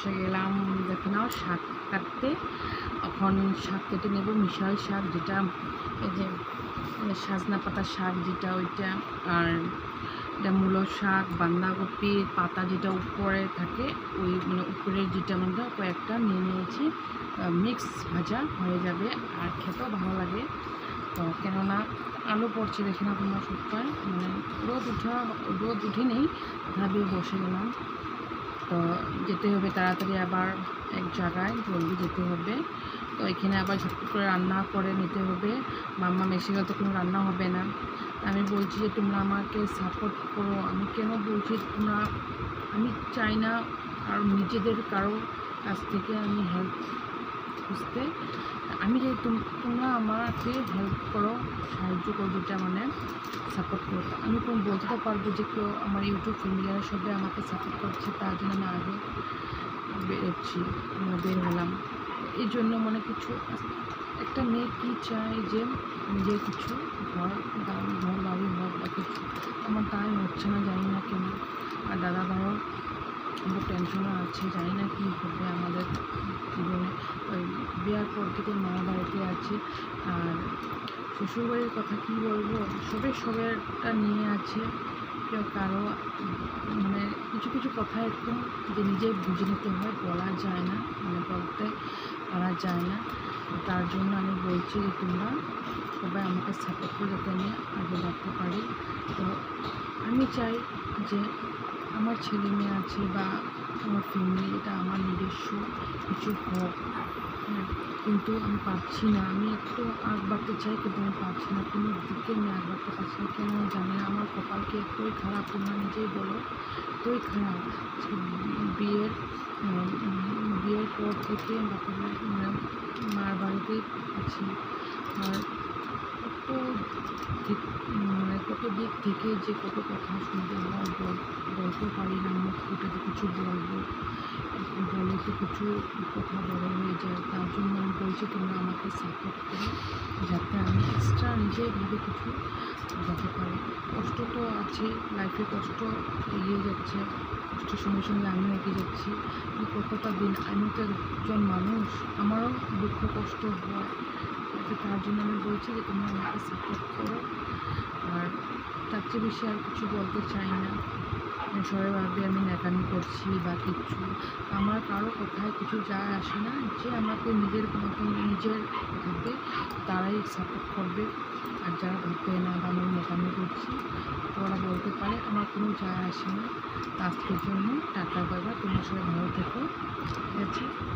বসে গেলাম দেখে নাও, শাক কাটতে। এখন শাক কেটে নেব, মিশাল শাক যেটা, এই যে মানে সাজনা পাতা শাক যেটা, ওইটা। আর এটা মূলো শাক বাঁধাকপির পাতা যেটা উপরে থাকে, ওই মানে উপরের যেটা মধ্যে কয়েকটা নিয়ে নিয়েছি। মিক্স ভাজা হয়ে যাবে আর খেতেও ভালো লাগে। তো কেননা আলু পড়ছে, দেখি না তোমরা সপ্তাহে মানে রোদ উঠা, রোদ উঠেনি, তথাপিও বসে গেলাম। তো যেতে হবে তাড়াতাড়ি আবার এক জায়গায়, জলদি যেতে হবে। তো এখানে আবার ঝটপট করে রান্না করে নিতে হবে। মাম্মা মেশে গেলে তো কোনো রান্না হবে না। আমি বলছি যে, তোমরা আমাকে সাপোর্ট করো। আমি কেন বলছি, তোমরা, আমি চাই না আর নিজেদের, কারও কাছ থেকে আমি হেল্প খুঁজতে। আমি যে তোম- তোমরা আমাকে হেল্প করো, সাহায্য করো, যেটা মানে সাপোর্ট করো আমি কোনো বলতে পারব যে কেউ আমার ইউটিউব ফ্যামিলিরা সবাই আমাকে সাপোর্ট করছে, তার জন্য আমি আগে বেরোচ্ছি বের হলাম। এই জন্য মানে কিছু, একটা মেয়ে কী চায় যে নিজের কিছু ঘর দাম ঘর বাড়ি হোক বা কিছু আমার তাই হচ্ছে না জানি না কেন আর দাদা ভাইও খুব টেনশনও আছে, জানি না কী হবে আমাদের জীবনে। বিয়ার পর থেকে মা বাড়িতে আছে, আর শ্বশুরবাড়ির কথা কী বলব? সবে সবেরটা নিয়ে আছে, কেউ কারও মানে কিছু কিছু কথা একটু যে নিজে বুঝে নিতে হয়, বলা যায় না মানে বলতে পারা যায় না। তার জন্য আমি বলছি যে তোমরা সবাই আমাকে সাপোর্ট করে যাতে আমি আগে বাড়তে পারি। তো আমি চাই যে আমার ছেলে মেয়ে আছে বা আমার ফ্যামিলি এটা আমার নিজস্ব কিছু হোক। হ্যাঁ কিন্তু আমি পারছি না। আমি একটু আগ বাড়তে চাই, কিন্তু আমি পারছি না। কোনো দিকে আমি আগ বাড়তে পারছি না। কেন জানি না। আমার কপালকে এতই খারাপ, তোমরা নিজেই বলো, এতই খারাপ বিয়ের বিয়ের পর থেকে বাপের মানে মার বাড়িতে আছি। আর দিক মানে কত দিক থেকে যে কত কথা শুনতে হয় বল- বলতে পারি না, মুখ ফুটে যে কিছু বলব বলে তো কিছু কথা বড় হয়ে যায়, তার জন্য আমি বলছি তোমরা আমাকে সাপোর্ট করো, যাতে আমি এক্সট্রা নিজেভাবে কিছু যেতে পারি। কষ্ট তো আছে লাইফে কষ্ট এগিয়ে যাচ্ছে, কষ্টের সঙ্গে সঙ্গে আমিও এগিয়ে যাচ্ছি কতটা দিন আমি তো একজন মানুষ, আমারও দুঃখ কষ্ট হয় তো তার জন্য আমি বলছি যে তোমরা আমাকে সাপোর্ট করো। আর তার চেয়ে বেশি আর কিছু বলতে চাই না। মানে সবাই ভাবে আমি ন্যাকামি করছি বা কিছু। আমার কারও কোথায় কিছু যায় আসে না। যে আমাকে নিজের মতন নিজের ভাবে তারাই সাপোর্ট করবে। আর যারা ভাববে না বা আমি ন্যাকামি করছি ওরা বলতে পারে, আমার কোনো যায় আসে না। তো আজকের জন্য টাটা বাবা তোমার সবাই ভালো থেকো। ঠিক আছে?